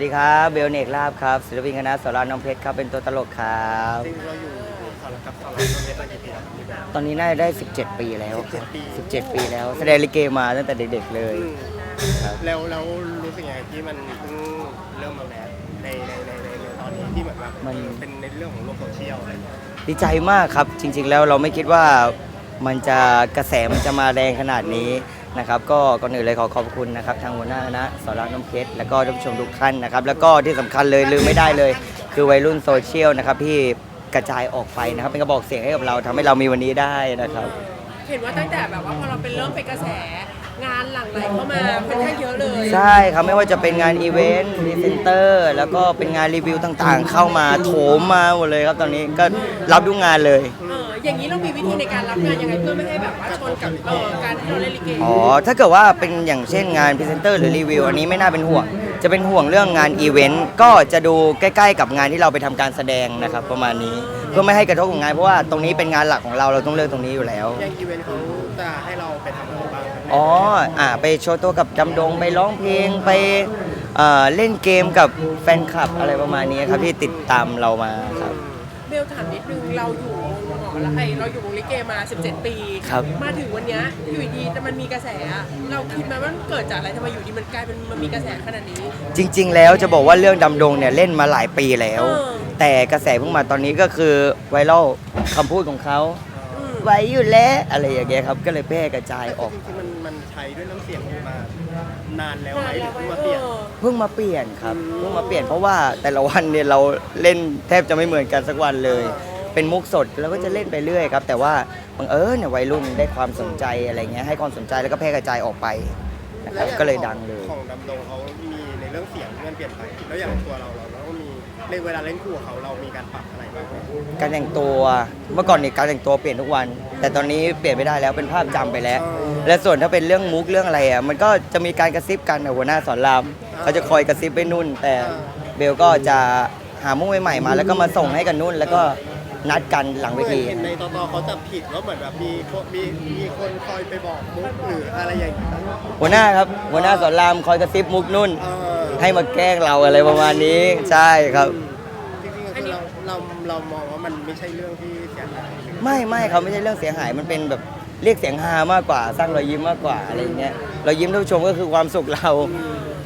วัสดีครับเบลเนกลาบครับศิลปินคณะสอนรามน้องเพชรครับเป็นตัวตลกครับจริงๆเราอยู่สารกับสารน้องเพชรมากี่ปีแล้วครับพี่แบม ตอนนี้น่าจะได้ 17 ปีแล้วครับ17ปี 17 ปีแล้ว แสดงลิเกมาตั้งแต่เด็กๆเลยครับ แล้วแล้วรู้สึกยังไงที่มันเพิ่งเริ่มมาแมสในในในในในตอนนี้ที่เหมือนว่ามัน เป็นในเรื่องของโลกโซเชียลอะไรอย่างเงี้ยดีใจมากครับจริงๆแล้วเราไม่คิดว่ามันจะกระแสมันจะมาแรงขนาดนี้ นะครับก็ก่อนอื่นเลยขอขอบคุณนะครับทางหัวหน้าคณะสอนรน้ำเพชรแล้วก็ท่านผู้ชมทุกท่านนะครับ แล้วก็ที่สำคัญเลยลืมไม่ได้เลย คือวัยรุ่นโซเชียลนะครับที่กระจายออกไปนะครับ เป็นกระบอกเสียงให้กับเราทำให้เรามีวันนี้ได้นะครับ เห็นว่าตั้งแต่แบบว่าพอเราเป็นเริ่มเป็นกระแส งานหลั่งไหลเข้ามาค่อนข้างเยอะเลยใช่ครับไม่ว่าจะเป็นงานอีเวนต์พรีเซนเตอร์แล้วก็เป็นงานรีวิวต่างๆ เข้ามาโถมมาหมดเลยครับตอนนี้ก็รับทุกงานเลย เอออย่างนี้เรามีวิธีในการรับงานยังไงเพื่อไม่ให้แบบว่าชนกับเออการที่เราเล่นลิเกอ๋อ ถ้าเกิดว่าเป็นอย่างเช่นงานพรีเซนเตอร์หรือรีวิวอันนี้ไม่น่าเป็นห่วง จะเป็นห่วงเรื่องงานอีเวนต์ก็จะดูใกล้ๆกับงานที่เราไปทำการแสดงนะครับประมาณนี้เพื่อไม่ให้กระทบกับงานเพราะว่าตรงนี้เป็นงานหลักของเราเราต้องเลือกตรงนี้อยู่แล้วอย่างอีเวนต์เขาจะให้เราไปทำ อะไรบ้างครับอ๋ออ่าไปโชว์ตัวกับดำดงไปร้องเพลงไปเอ่อเล่นเกมกับแฟนคลับอะไรประมาณนี้ครับที่ติดตามเรามาครับ เบลถามนิดนึงเราอยู่วงหมอแล้วไอ้เราอยู่วงลิเกมา 17 ปี ครับ มาถึงวันเนี้ยอยู่ดีแต่มันมีกระแสอะเราคิดไหมาว่ามันเกิดจากอะไรทำไมอยู่ดีมันกลายเป็นมันมีกระแสขนาดนี้ จริง ๆ แล้วจะบอกว่าเรื่องดำดงเนี่ยเล่นมาหลายปีแล้ว เออ แต่กระแสเพิ่งมาตอนนี้ก็คือไวรัลคำพูดของเขา อืมไว้อยู่แล้วอะไรอย่างเงี้ยครับ ก็เลยแพร่กระจายออก จริงๆมันมันใช้ด้วยน้ำเสียงมานานแล้วไหมนานหแล้รือวเพิ่งมาเปลี่ยนเออเพิ่งมาเปลี่ยนครับ เพิ่งมาเปลี่ยนเพราะว่าแต่ละวันเนี่ยเราเล่นแทบจะไม่เหมือนกันสักวันเลย เป็นมุกสดเราก็จะเล่นไปเรื่อยครับ แต่ว่าบังเอิญเนี่ยวัยรุ่นได้ความสนใจอะไรเงี้ยให้ความสนใจแล้วก็แพร่กระจายออกไปนะครับก็เลยดังเลย ของดำดงเขามีในเรื่องเสียงที่มันเปลี่ยนไป แล้วอย่างตัวเราเราเราก็มี ในเวลาเล่นคู่กับเขาเรามีการปรับอะไรบ้างไหมการแต่งตัวเมื่อก่อนเนี่ยการแต่งตัวเปลี่ยนทุกวัน แต่ตอนนี้เปลี่ยนไม่ได้แล้วเป็นภาพจำไปแล้ว และส่วนถ้าเป็นเรื่องมุกเรื่องอะไรอะมันก็จะมีการกระซิบกันกับหัวหน้าสอนรามเขาจะคอยกระซิบไปนุ่น แต่เบลก็จะหามุกใหม่ๆมา แล้วก็มาส่งให้กับนุ่น แล้วก็นัดกันหลังเวที เห็นในตอตอเขาจะผิดว่าเหมือนแบบมีคนมีมีคนคอยไปบอกมุกหรืออะไรอย่างเงี้ยหัวหน้าครับหัวหน้าสอนรามคอยกระซิบมุกนุ่น เออ ให้มาแกล้งเราอะไรประมาณนี้ ใช่ครับ จริงๆคือเราเราเรามองว่ามันไม่ใช่เรื่องที่เสียหายไม่ไม่ครับไม่ใช่เรื่องเสียหายมันเป็นแบบเรียกเสียงฮามากกว่าสร้างรอยยิ้มมากกว่าอะไรอย่างเงี้ยรอยยิ้มท่านผู้ชมก็คือความสุขเรา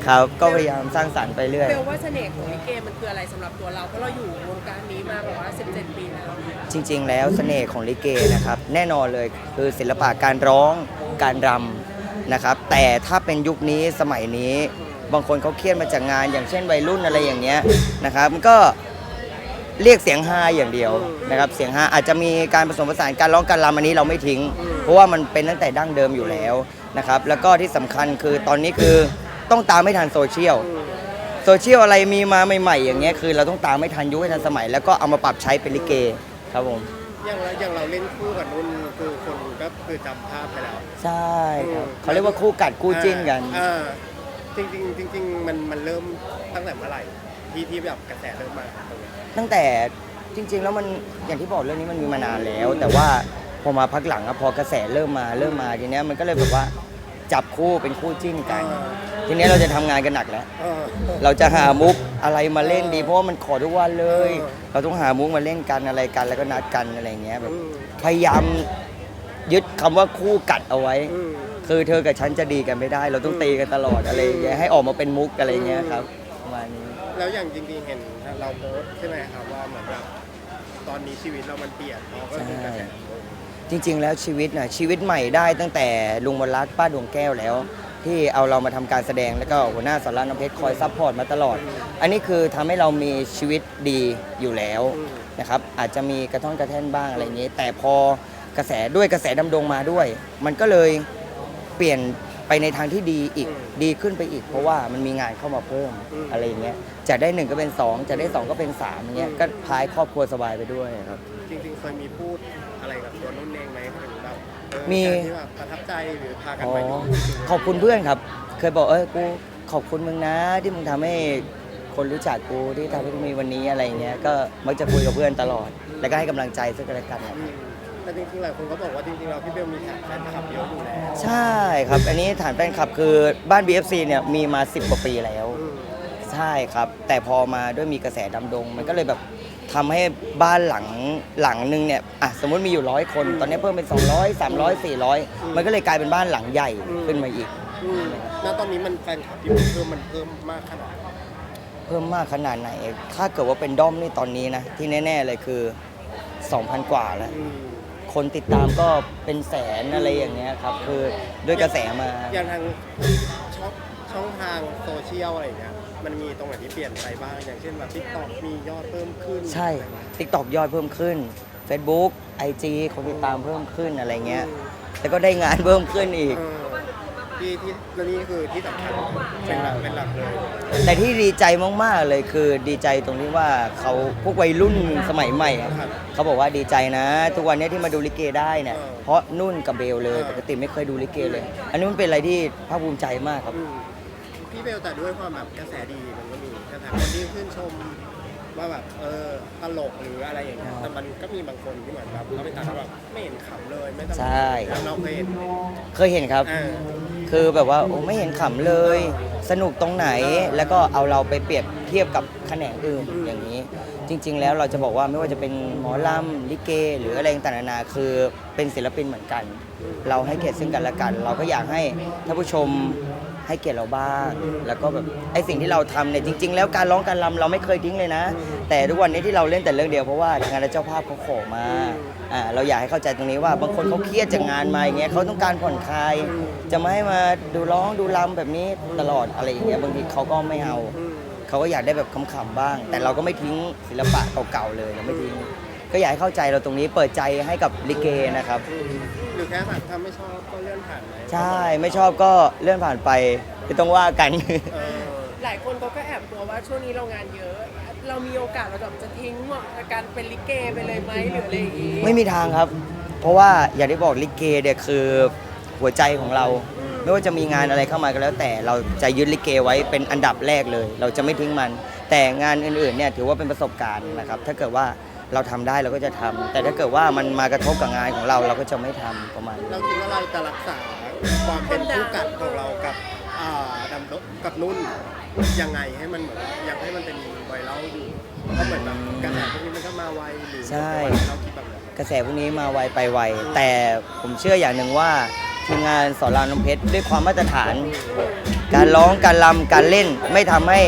ครับก็พยายามสร้างสรรค์ไปเรื่อย เบลว่าเสน่ห์ของลิเกมันคืออะไรสำหรับตัวเรา เพราะเราอยู่วงการนี้มาแบบว่า 17 ปีแล้ว จริงๆ แล้วเสน่ห์ของลิเกนะครับ แน่นอนเลยคือศิลปะการร้องการรำนะครับ แต่ถ้าเป็นยุคนี้สมัยนี้ บางคนเขาเครียดมาจากงาน อย่างเช่นวัยรุ่นอะไรอย่างเงี้ยนะครับมันก็เรียกเสียงฮาอย่างเดียวนะครับเสียงฮาอาจจะมีการผสมผสานการร้องการรำอันนี้เราไม่ทิ้ง เพราะว่ามันเป็นตั้งแต่ดั้งเดิมอยู่แล้วนะครับแล้วก็ที่สำคัญคือตอนนี้คือต้องตามไม่ทันโซเชียลโซเชียลอะไรมีมาใหม่ๆ อย่างเงี้ยคือเราต้องตามไม่ทันยุคให้ทันสมัย แล้วก็เอามาปรับใช้เป็นลิเกครับผมอย่างเราอย่างเราเล่นคู่กับนุ่นคือคนก็คือจำภาพไปแล้ว ใช่ครับเขาเรียกว่าคู่กัดคู่จิ้นกัน เออจริงๆจริงๆมันมันเริ่มตั้งแต่เมื่อไหร่ที่ที่แบบกระแสเริ่มมาตรงนี้ตั้งแต่จริง ๆ แล้วมันอย่างที่บอกเรื่องนี้มันมีมานานแล้ว แต่ว่าพอมาพักหลังอะพอกระแสเริ่มมาเริ่มมาทีเนี้ยมันก็เลยแบบว่าจับคู่เป็นคู่จิ้นกัน ทีเนี้ยเราจะทำงานกันหนักแล้ว เออ เราจะหามุกอะไรมาเล่นดี เพราะว่ามันขอทุกวันเลย เออ เราต้องหามุกมาเล่นกันอะไรกันแล้วก็นัดกันอะไรเงี้ยแบบอืมพยายามยึดคำว่าคู่กัดเอาไว้ อืม คือเธอกับฉันจะดีกันไม่ได้ เราต้องตีกันตลอดอะไรอย่างเงี้ยให้ออกมาเป็นมุกอะไรเงี้ยครับประมาณนี้ แล้วอย่างจริงๆเห็นเราโพสต์ใช่ไหมครับว่าเหมือนแบบตอนนี้ชีวิตเรามันเปลี่ยนเราก็คือกระแสจริง ๆ แล้วชีวิตนะชีวิตใหม่ได้ตั้งแต่ลุงมนรักป้าดวงแก้วแล้ว ที่เอาเรามาทำการแสดงแล้วก็หัวหน้าสอนรามน้ำเพชรคอยซัพพอร์ตมาตลอด อันนี้คือทำให้เรามีชีวิตดีอยู่แล้วนะครับอาจจะมีกระท่อนกระแท่นบ้างอะไรอย่างนี้ แต่พอกระแสด้วยกระแสดำดงมาด้วย มันก็เลย เปลี่ยนไปในทางที่ดีอีกดีขึ้นไปอีก เพราะว่ามันมีงานเข้ามาเพิ่มอะไรอย่างเงี้ยจะได้หนึ่งก็เป็นสองจะได้สองก็เป็นสามอย่างเงี้ยก็พายครอบครัวสบายไปด้วยครับ จริงๆเคยมีพูดอะไรกับตัวนุ่นเองไหมถึงแบบเออมี การที่แบบประทับใจหรือพากันอ๋อไปดูขอบคุณเพื่อนครับ เคยบอกเออกูขอบคุณมึงนะ ที่มึงทำให้คนรู้จักกูที่ทำให้กูมีวันนี้อะไรเงี้ยก็มักจะคุยกับเพื่อนตลอด แล้วก็ให้กำลังใจซึ่งกันและกันครับ อืม แต่จริงๆหลายคนก็บอกว่าจริงๆเราพี่เบลมีแฟนคลับเยอะอยู่แล้วใช่ครับ อันนี้ฐานแฟนคลับคือบ้าน BFC เนี่ยมีมา 10 กว่าปีแล้ว อืมใช่ครับ แต่พอมาด้วยมีกระแสดำดง มันก็เลยแบบทำให้บ้านหลังหลังหนึงเนี่ยอะสมมติมีอยู่ร้อยคน ตอนนี้เพิ่มเป็น 200 300 400 มันก็เลยกลายเป็นบ้านหลังใหญ่ขึ้นมาอีก อืมแล้วตอนนี้มันแฟนคลับที่มันเพิ่มมันเพิ่มมากขนาดไหนเพิ่มมากขนาดไหน ถ้าเกิดว่าเป็นด้อมนี่ตอนนี้นะ ที่แน่ ๆ เลยคือ 2,000 กว่าแล้ว อืม คนติดตามก็เป็นแสนอะไรอย่างเงี้ยครับ คือด้วยกระแสมาอย่างทางช่องช่องทางโซเชียลอะไรอย่างเงี้ยมันมีตรงไหนที่เปลี่ยนไปบ้าง อย่างเช่นแบบทิกตอกมียอดเพิ่มขึ้นใช่ TikTok ยอดเพิ่มขึ้น Facebook IG คนติดตามเพิ่มขึ้นอะไรเงี้ย แล้วก็ได้งานเพิ่มขึ้นอีก เออ ที่ที่แล้วนี่คือที่สำคัญเป็นหลักเป็นหลักเลยแต่ที่ดีใจมากๆเลยคือดีใจตรงที่ว่าเขาพวกวัยรุ่นสมัยใหม่อะครับเขาบอกว่าดีใจนะ ทุกวันนี้ที่มาดูลิเกได้เนี่ยเออเพราะนุ่นกับเบลเลยเออปกติไม่เคยดูลิเกเลย อันนี้มันเป็นอะไรที่ภาคภูมิใจมากครับ อืมพี่เบลแต่ด้วยความแบบกระแสดีมันก็มีกระแสคนที่ชื่นชมว่าแบบเออตลกหรืออะไรอย่างเงี้ยแต่มันก็มีบางคนที่เหมือนแบบเขาไปตัดว่าแบบไม่เห็นขำเลยไม่ต้องใช่ แล้วเราเคยเห็น เคยเห็นครับ อ่า คือแบบว่าโอ้ไม่เห็นขำเลย สนุกตรงไหนแล้วก็เอาเราไปเปรียบเทียบกับแขนงอื่นอย่างนี้ จริง ๆ แล้วเราจะบอกว่าไม่ว่าจะเป็นหมอลำลิเก หรืออะไรต่างๆนานาคือเป็นศิลปินเหมือนกัน เราให้เกียรติซึ่งกันและกัน เราก็อยากให้ท่านผู้ชม ให้เกียรติเราบ้าง แล้วก็แบบไอสิ่งที่เราทำเนี่ยจริง ๆ แล้วการร้องการรำเราไม่เคยทิ้งเลยนะ แต่ทุกวันนี้ที่เราเล่นแต่เรื่องเดียวเพราะว่าทางานเจ้าภาพเขาขอมาอ่าเราอยากให้เข้าใจตรงนี้ว่าบางคนเขาเครียดจากงานมาอย่างเงี้ยเขาต้องการผ่อนคลาย จะไม่ให้มาดูร้องดูรำแบบนี้ตลอดอะไรอย่างเงี้ยบางทีเขาก็ไม่เอาเขาก็อยากได้แบบขำๆบ้าง แต่เราก็ไม่ทิ้งศิลปะเก่าๆเลยเราไม่ทิ้ง ก็อยากให้เข้าใจเราตรงนี้เปิดใจให้กับลิเกนะครับอืมหรือแค่แบบถ้าไม่ชอบก็เลื่อนผ่านไปใช่ไม่ชอบก็เลื่อนผ่านไปไม่ต้องว่ากัน เออหลายคนเขาก็แอบกลัวว่าช่วงนี้เรางานเยอะ เรามีโอกาสเราแบบจะทิ้งเหมาะกับการเป็นลิเกไปเลยไหมหรืออะไรอย่างงี้ไม่มีทางครับ เพราะว่าอย่างที่บอกลิเกเนี่ยคือหัวใจของเรา ไม่ว่าจะมีงานอะไรเข้ามาก็แล้ว แต่เราจะยึดลิเกไว้เป็นอันดับแรกเลย เราจะไม่ทิ้งมัน แต่งานอื่นๆเนี่ยถือว่าเป็นประสบการณ์นะครับ ถ้าเกิดว่า เราทำได้เราก็จะทำแต่ถ้าเกิดว่ามันมากระทบกับงานของเราเราก็จะไม่ทำประมาณนี้ เราคิดว่าเราจะรักษาความเป็นคู่กัดของเรากับอ่าดำดกับนุ่นยังไงให้มันเหมือนยังให้มันเป็นไวรัลอยู่เพราะเหมือนแบบกระแสพวกนี้มันก็มาไวหรือใช่ เราคิดแบบไหนกระแสพวกนี้มาไวไปไว แต่ผมเชื่ออย่างหนึ่งว่าทีมงานสอนรามน้ำเพชรด้วยความมาตรฐาน การร้องการรำการเล่นไม่ทำให้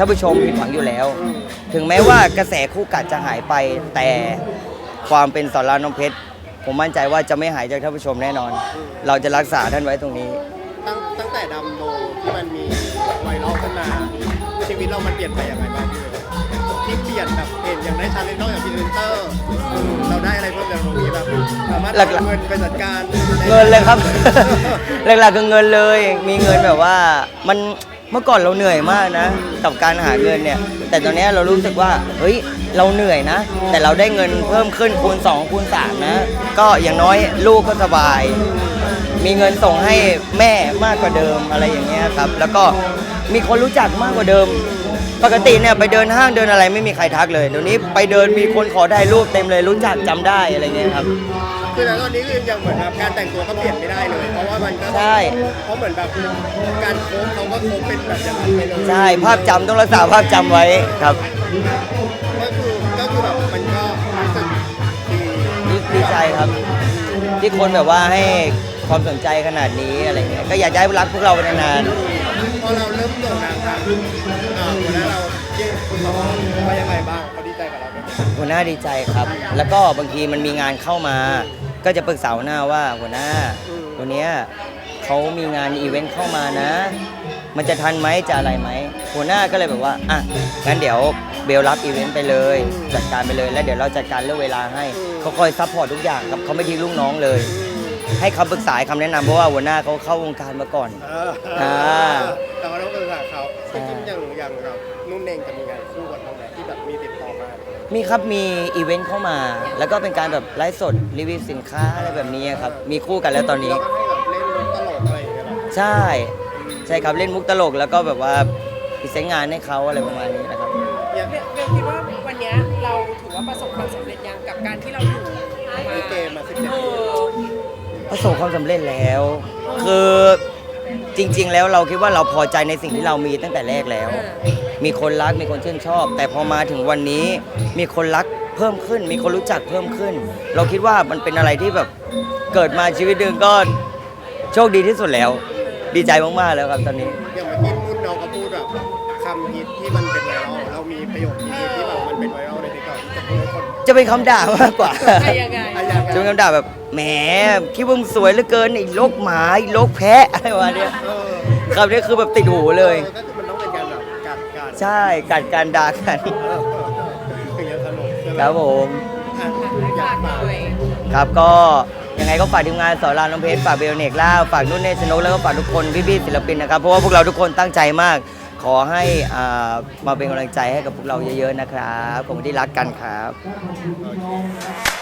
ท่านผู้ชมผิดหวังอยู่แล้ว ถึงแม้ว่ากระแสคู่กัดจะหายไป แต่ความเป็นสอนรามน้ำเพชร ผมมั่นใจว่าจะไม่หายจากท่านผู้ชมแน่นอน เราจะรักษาท่านไว้ตรงนี้ ตั้งตั้งแต่ดำโดที่มันมีไวรัลขึ้นมาชีวิตเรามันเปลี่ยนไปยังไงบ้างพี่เอ๋ที่เปลี่ยนแบบเห็นอย่างได้ชาเลนจ์นอกจากพรีเซนเตอร์เราได้อะไรเพิ่มเติมตรงนี้แบบสามารถหลักๆ เอาเงินไปจัดการเงินเลยครับ หลักๆคือเงินเลย มีเงินแบบว่ามัน เมื่อก่อนเราเหนื่อยมากนะกับการหาเงินเนี่ย แต่ตอนนี้เรารู้สึกว่าเฮ้ยเราเหนื่อยนะ แต่เราได้เงินเพิ่มขึ้นคูณ2คูณ3นะ ก็อย่างน้อยลูกก็สบาย มีเงินส่งให้แม่มากกว่าเดิมอะไรอย่างเงี้ยครับ แล้วก็มีคนรู้จักมากกว่าเดิม ปกติเนี่ยไปเดินห้างเดินอะไรไม่มีใครทักเลยเดี๋ยวนี้ไปเดินมีคนขอถ่ายรูปเต็มเลยรู้จักจำได้อะไรเงี้ยครับ คือแล้วตอนนี้คือยังเหมือนแบบการแต่งตัวก็เปลี่ยนไม่ได้เลย เพราะว่ามันก็ใช่ เพราะเหมือนแบบการโค้งเขาก็โค้งเป็นแบบอย่างนั้นไปเลยใช่ภาพจำต้องรักษาภาพจำไว้ครับ ก็คือก็คือแบบมันก็รู้สึกดีดีดีใจครับ ที่คนแบบว่าให้ความสนใจขนาดนี้อะไรเงี้ยก็อยากจะให้รักพวกเราไปนานพอเราเริ่มโด่งดังครับอ่าวันนั้นเราเยี่ยมคุณเขาว่ายังไงบ้าง หมๆหัวหน้าดีใจครับ แล้วก็บางทีมันมีงานเข้ามา ก็จะปรึกษาหัวหน้าว่าหัวหน้าวันเนี้ยเขามีงานอีเวนต์เข้ามานะ มันจะทันไหมจะอะไรไหมหัวหน้าก็เลยแบบว่าอะงั้นเดี๋ยวเบลรับอีเวนต์ไปเลย จัดการไปเลยแล้วเดี๋ยวเราจัดการเรื่องเวลาให้เขาคอยซัพพอร์ตทุกอย่างครับเขาไม่ทิ้งลูกน้องเลย ให้คำปรึกษาให้คำแนะนำเพราะว่าหัวหน้าเขาเข้าวงการมาก่อน เอออ่า แต่ว่าต้องปรึกษาเขาใช่จริงๆอย่างอย่างแบบนุ่นเองจะมีงานคู่กันตรง มามีครับมีอีเวนต์เข้ามา แล้วก็เป็นการแบบไลฟ์สดรีวิวสินค้าอะไรแบบนี้ครับมีคู่กันแล้วตอนนี้เราก็ให้แบบเล่นมุกตลกอะไรอย่างเงี้ยเหรอใช่ ใช่ครับเล่นมุกตลก แล้วก็แบบว่าพิเศษงานให้เขาอะไรประมาณนี้นะครับ อย่างเบลเบลคิดว่าวันเนี้ยเราถือว่าประสบความสำเร็จยังกับการที่เราอยู่มามีเกมมาสิบเจ็ดเอปีอประสบความสำเร็จแล้ว คือ จจริง ๆ แล้วเราคิดว่าเราพอใจในสิ่งที่เรามีตั้งแต่แรกแล้วเออมีคนรักมีคนชื่นชอบ แต่พอมาถึงวันนี้มีคนรักเพิ่มขึ้น มีคนรู้จักเพิ่มขึ้น เราคิดว่ามันเป็นอะไรที่แบบเกิดมาชีวิตหนึ่งก็โชคดีที่สุดแล้ว ดีใจมากๆแล้วครับตอนนี้ อย่างเมื่อกี้นุ่นน้องก็พูดแบบคำฮิตที่มันเป็นไวรัลเรามีประโยคฮิตที่แบบมันเป็นไวรัลในติ๊กต็อกจะพูดให้คนจะเป็นคำด่ามากกว่าอะไรยังไง อะอย่าง จะเป็นคำด่าแบบแหมคิดว่ามึงสวยเหลือเกินไอ้โลกหมาไอ้โลกแพะอะไรประมาณเนี้ยเออคำนี้คือแบบติดหูเลย ก็คือมันต้องเป็นการแบบการการใช่กัดการด่ากันเออถึงจะสนุกใช่ไหมครับผม อะอยาฝากกหฝากน่อยครับก็ยังไงก็ฝากทีมงานสอนรามน้องเพชรฝากเบลเนกล่าฝากนุ่นเนชนกแล้วก็ฝากทุกคนพี่ๆศิลปินนะครับเพราะว่าพวกเราทุกคนตั้งใจมาก ขอให้อ่ามาเป็นกำลังใจให้กับพวกเราเยอะๆนะครับผมที่รักกันครับ โอเค